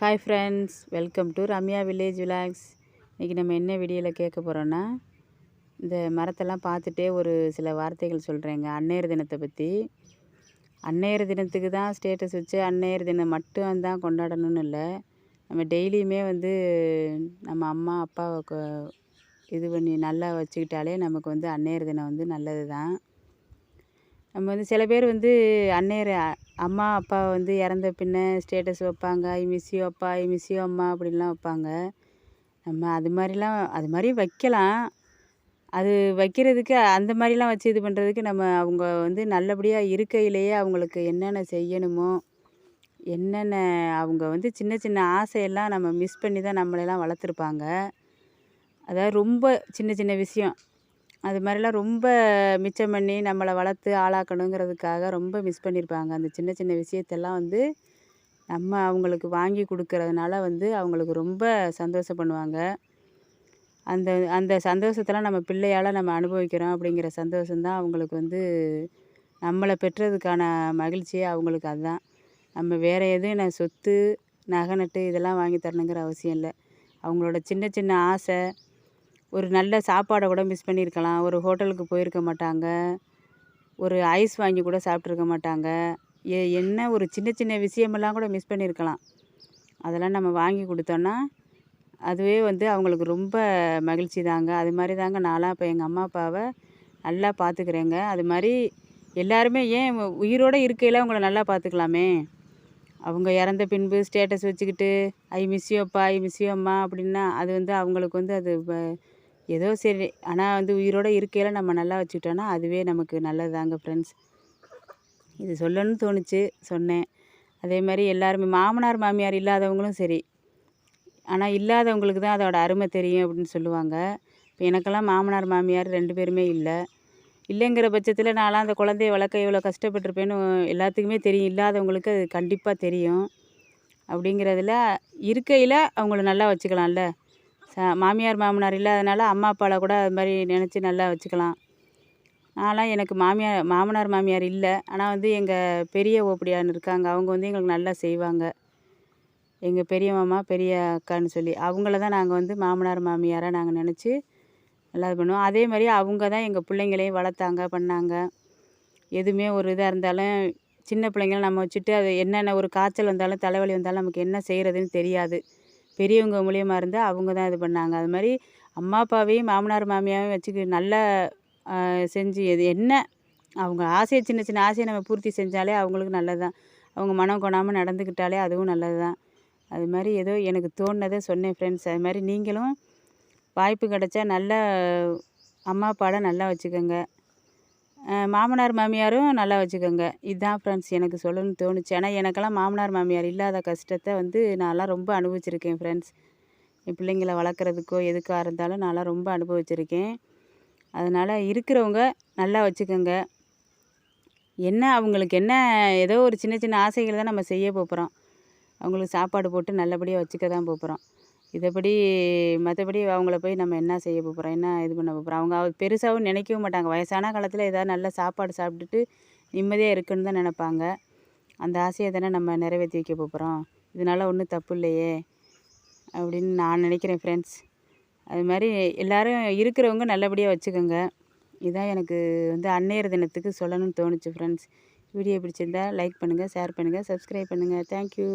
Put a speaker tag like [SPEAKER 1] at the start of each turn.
[SPEAKER 1] Hi friends welcome to Ramya village vlogs இன்றைக்கி நம்ம என்ன வீடியோவில் கேட்க போகிறோன்னா இந்த மரத்தெல்லாம் பார்த்துட்டே ஒரு சில வார்த்தைகள் சொல்கிறேங்க அன்னையர் தினத்தை பற்றி அன்னையர் தினத்துக்கு தான் ஸ்டேட்டஸ் வச்சு அன்னையர் தினம் மட்டும் தான் கொண்டாடணும்னு இல்லை. நம்ம டெய்லியுமே வந்து நம்ம அம்மா அப்பாவை கொ- இது பண்ணி நல்லா வச்சுக்கிட்டாலே நமக்கு வந்து அன்னையர் தினம் வந்து நல்லது தான். நம்ம வந்து சில பேர் வந்து அன்னையர் அம்மா அப்பா வந்து இறந்த பின்ன ஸ்டேட்டஸ் வைப்பாங்க. ஐ மிஸ் யூ அப்பா ஐ மிஸ் யூ அம்மா அப்படின்லாம் வைப்பாங்க. நம்ம அது மாதிரிலாம் அது மாதிரி வைக்கலாம். அது வைக்கிறதுக்கு அந்த மாதிரிலாம் வச்சு இது பண்ணுறதுக்கு நம்ம அவங்க வந்து நல்லபடியாக இருக்கையிலேயே அவங்களுக்கு என்னென்ன செய்யணுமோ என்னென்ன அவங்க வந்து சின்ன சின்ன ஆசையெல்லாம் நம்ம மிஸ் பண்ணி தான் நம்மளெல்லாம் வளர்த்துருப்பாங்க. அதாவது ரொம்ப சின்ன சின்ன விஷயம். அது மாதிரிலாம் ரொம்ப மிச்சம் பண்ணி நம்மளை வளர்த்து ஆளாக்கணுங்கிறதுக்காக ரொம்ப மிஸ் பண்ணியிருப்பாங்க. அந்த சின்ன சின்ன விஷயத்தெல்லாம் வந்து நம்ம அவங்களுக்கு வாங்கி கொடுக்கறதுனால வந்து அவங்களுக்கு ரொம்ப சந்தோஷம் பண்ணுவாங்க. அந்த அந்த சந்தோஷத்தெல்லாம் நம்ம பிள்ளையால் நம்ம அனுபவிக்கிறோம் அப்படிங்கிற சந்தோஷம்தான் அவங்களுக்கு வந்து நம்மளை பெற்றதுக்கான மகிழ்ச்சியே அவங்களுக்கு அதுதான். நம்ம வேறு எதுவும் நான் சொத்து நகை நட்டு இதெல்லாம் வாங்கி தரணுங்கிற அவசியம் இல்லை. அவங்களோட சின்ன சின்ன ஆசை ஒரு நல்ல சாப்பாடை கூட மிஸ் பண்ணியிருக்கலாம். ஒரு ஹோட்டலுக்கு போயிருக்க மாட்டாங்க. ஒரு ஐஸ் வாங்கி கூட சாப்பிட்ருக்க மாட்டாங்க. ஏ என்ன ஒரு சின்ன சின்ன விஷயமெல்லாம் கூட மிஸ் பண்ணியிருக்கலாம். அதெல்லாம் நம்ம வாங்கி கொடுத்தோன்னா அதுவே வந்து அவங்களுக்கு ரொம்ப மகிழ்ச்சி தாங்க. அது மாதிரி தாங்க நான்லாம் இப்போ எங்கள் அம்மா அப்பாவை நல்லா பார்த்துக்கிறேங்க. அது மாதிரி எல்லாருமே ஏன் உயிரோடு இருக்கையில் அவங்கள நல்லா பார்த்துக்கலாமே? அவங்க இறந்த பின்பு ஸ்டேட்டஸ் வச்சுக்கிட்டு ஐ மிஸ் யூ அப்பா ஐ மிஸ் யூ அம்மா அப்படின்னா அது வந்து அவங்களுக்கு வந்து அது வ- ஏதோ சரி. ஆனால் வந்து உயிரோடு இருக்கையில் நம்ம நல்லா வச்சுக்கிட்டோன்னா அதுவே நமக்கு நல்லது தாங்க ஃப்ரெண்ட்ஸ் இது சொல்லணும்னு தோணுச்சு சொன்னேன். அதே மாதிரி எல்லாருமே மாமனார் மாமியார் இல்லாதவங்களும் சரி. ஆனால் இல்லாதவங்களுக்கு தான் அதோட அருமை தெரியும் அப்படின்னு சொல்லுவாங்க. இப்போ எனக்கெல்லாம் மாமனார் மாமியார் ரெண்டு பேருமே இல்லை. இல்லைங்கிற பட்சத்தில் நான்லாம் அந்த குழந்தைய வளர்க்க எவ்வளோ கஷ்டப்பட்டிருப்பேன்னு எல்லாத்துக்குமே தெரியும். இல்லாதவங்களுக்கு அது கண்டிப்பாக தெரியும். அப்படிங்கிறதுல இருக்கையில் அவங்கள நல்லா வச்சுக்கலாம்ல. மாமியார் மாமனார் இல்லாதனால அம்மா அப்பாவில் கூட அது மாதிரி நினச்சி நல்லா வச்சுக்கலாம். நான்லாம் எனக்கு மாமியார் மாமனார் மாமியார் இல்லை. ஆனால் வந்து எங்கள் பெரிய ஓப்படியான்னு இருக்காங்க. அவங்க வந்து எங்களுக்கு நல்லா செய்வாங்க. எங்கள் பெரிய மாமா பெரிய அக்கான்னு சொல்லி. அவங்கள தான் நாங்கள் வந்து மாமனார் மாமியாராக நாங்கள் நினச்சி நல்லா இது பண்ணுவோம். அதே மாதிரி அவங்க தான் எங்கள் பிள்ளைங்களையும் வளர்த்தாங்க பண்ணாங்க. எதுவுமே ஒரு இதாக இருந்தாலும் சின்ன பிள்ளைங்கள நம்ம வச்சுட்டு அது என்னென்ன ஒரு காய்ச்சல் வந்தாலும் தலைவலி வந்தாலும் நமக்கு என்ன செய்கிறதுன்னு தெரியாது. பெரியவங்க மூலியமா இருந்து அவங்க தான் இது பண்ணாங்க. அது மாதிரி அம்மா அப்பாவையும் மாமனார் மாமியாவையும் வச்சுக்க நல்லா செஞ்சு எது என்ன அவங்க ஆசையை சின்ன சின்ன ஆசையை நம்ம பூர்த்தி செஞ்சாலே அவங்களுக்கு நல்லது தான். அவங்க மனம் கொணாமல் நடந்துக்கிட்டாலே அதுவும் நல்லது தான். அது மாதிரி ஏதோ எனக்கு தோணுனதை சொன்னேன் ஃப்ரெண்ட்ஸ் அது மாதிரி நீங்களும் வாய்ப்பு கிடச்சா நல்ல அம்மா அப்பாவோட நல்லா வச்சுக்கோங்க. மாமனார் மாமியாரும் நல்லா வச்சுக்கோங்க. இதுதான் ஃப்ரெண்ட்ஸ் எனக்கு சொல்லணும்னு தோணுச்சு. ஆனால் எனக்கெல்லாம் மாமனார் மாமியார் இல்லாத கஷ்டத்தை வந்து நான்லாம் ரொம்ப அனுபவிச்சிருக்கேன் ஃப்ரெண்ட்ஸ் என் பிள்ளைங்கள வளர்க்குறதுக்கோ எதுக்காக இருந்தாலும் நான்லாம் ரொம்ப அனுபவிச்சிருக்கேன். அதனால் இருக்கிறவங்க நல்லா வச்சுக்கோங்க. என்ன அவங்களுக்கு என்ன ஏதோ ஒரு சின்ன சின்ன ஆசைகளை தான் நம்ம செய்ய போகிறோம் அவங்களுக்கு சாப்பாடு போட்டு நல்லபடியாக வச்சுக்க தான் போகிறோம் இதைப்படி மற்றபடி அவங்கள போய் நம்ம என்ன செய்ய போகிறோம் என்ன இது பண்ண போகிறோம் அவங்க அவ- பெருசாகவும் நினைக்கவும் மாட்டாங்க. வயசான காலத்தில் ஏதாவது நல்ல சாப்பாடு சாப்பிட்டுட்டு நிம்மதியாக இருக்குன்னு தான் நினைப்பாங்க. அந்த ஆசையை தானே நம்ம நிறைவேற்றி வைக்க போகிறோம் இதனால ஒன்றும் தப்பு இல்லையே அப்படின்னு நான் நினைக்கிறேன் ஃப்ரெண்ட்ஸ் அது மாதிரி எல்லோரும் இருக்கிறவங்க நல்லபடியாக வச்சுக்கோங்க. இதான் எனக்கு வந்து அன்னையர் தினத்துக்கு சொல்லணும்னு தோணுச்சு ஃப்ரெண்ட்ஸ் வீடியோ பிடிச்சிருந்தா லைக் பண்ணுங்கள் ஷேர் பண்ணுங்கள் சப்ஸ்கிரைப் பண்ணுங்கள் தேங்க்யூ